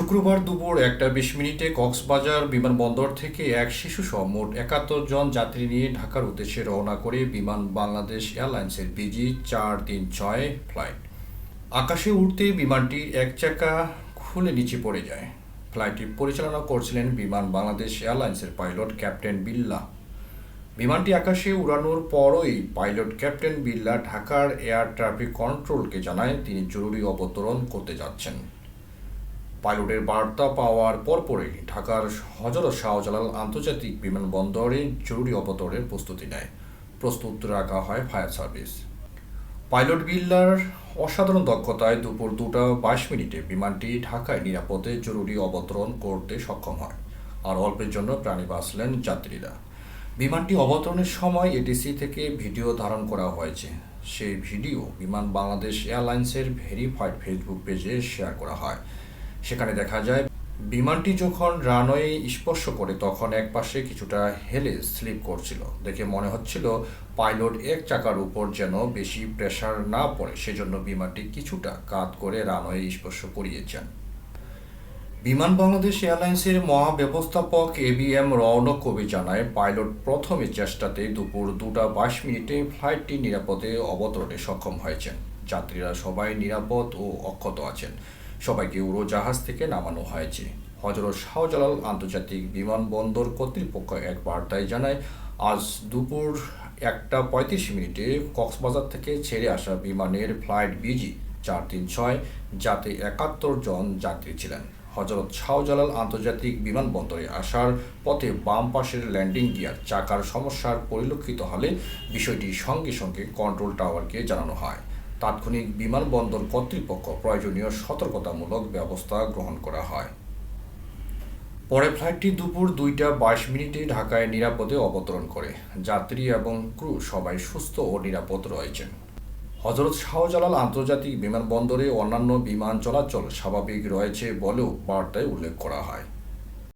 শুক্রবার দুপুর একটা বিশ মিনিটে কক্সবাজার বিমানবন্দর থেকে এক শিশুসহ মোট একাত্তর জন যাত্রী নিয়ে ঢাকার উদ্দেশ্যে রওনা করে বিমান বাংলাদেশ এয়ারলাইন্সের বিজি চার তিন ছয় ফ্লাইট। আকাশে উঠতে বিমানটি এক চাকা খুলে নিচে পড়ে যায়। ফ্লাইটটি পরিচালনা করছিলেন বিমান বাংলাদেশ এয়ারলাইন্সের পাইলট ক্যাপ্টেন বিল্লা। বিমানটি আকাশে উড়ানোর পরই পাইলট ক্যাপ্টেন বিল্লা ঢাকার এয়ার ট্রাফিক কন্ট্রোলকে জানায় তিনি জরুরি অবতরণ করতে যাচ্ছেন। পাইলটের বার্তা পাওয়ার পরপরই ঢাকার হজরত শাহজালাল আন্তর্জাতিক বিমানবন্দরে জরুরি অবতরণের প্রস্তুতি নেয়। প্রস্তুত রাখা হয় ফায়ার সার্ভিস। পাইলট বিল্লার অসাধারণ দক্ষতায় দুপুর দুটা বাইশ মিনিটে বিমানটি ঢাকায় নিরাপদে জরুরি অবতরণ করতে সক্ষম হয়। আর অল্পের জন্য প্রাণী বাঁচলেন যাত্রীরা। বিমানটি অবতরণের সময় এটিসি থেকে ভিডিও ধারণ করা হয়েছে। সেই ভিডিও বিমান বাংলাদেশ এয়ারলাইন্সের ভেরিফাইড ফেসবুক পেজে শেয়ার করা হয়। সেখানে দেখা যায়, বিমানটি যখন রানওয়ে স্পর্শ করে, তখন একপাশে কিছুটা হেলে স্লিপ করছিল। দেখে মনে হচ্ছিল পাইলট এক চাকার উপর যেন বেশি প্রেসার না পড়ে, সেজন্য বিমানটি কিছুটা কাত করে রানওয়ে স্পর্শ করিয়েছেন। বিমান বাংলাদেশ এয়ারলাইন্সের মহাব্যবস্থাপক A B M Rounak Kabi জানায়, পাইলট প্রথমে চেষ্টাতে দুপুর দুটা বাইশ মিনিটে ফ্লাইটটি নিরাপদে অবতরণে সক্ষম হয়েছেন। যাত্রীরা সবাই নিরাপদ ও অক্ষত আছেন। সবাইকে উড়োজাহাজ থেকে নামানো হয়েছে। হজরত শাহজালাল আন্তর্জাতিক বিমানবন্দর কর্তৃপক্ষ এক বার্তায় জানায়, আজ দুপুর একটা পঁয়ত্রিশ মিনিটে কক্সবাজার থেকে ছেড়ে আসা বিমানের ফ্লাইট বিজি চার তিন ছয় যাতে একাত্তর জন যাত্রী ছিলেন। হজরত শাহজালাল আন্তর্জাতিক বিমানবন্দরে আসার পথে বাম পাশের ল্যান্ডিং গিয়ার চাকার সমস্যার পরিলক্ষিত হলে বিষয়টি সঙ্গে সঙ্গে কন্ট্রোল টাওয়ারকে জানানো হয়। তাৎক্ষণিক বিমানবন্দর কর্তৃপক্ষ প্রয়োজনীয় সতর্কতামূলক ব্যবস্থা গ্রহণ করা হয়। পরে ফ্লাইটটি দুপুর দুইটা বাইশ মিনিটে ঢাকায় নিরাপদে অবতরণ করে। যাত্রী এবং ক্রু সবাই সুস্থ ও নিরাপদ রয়েছেন। হজরত শাহজালাল আন্তর্জাতিক বিমানবন্দরে অন্যান্য বিমান চলাচল স্বাভাবিক রয়েছে বলেও বার্তায় উল্লেখ করা হয়।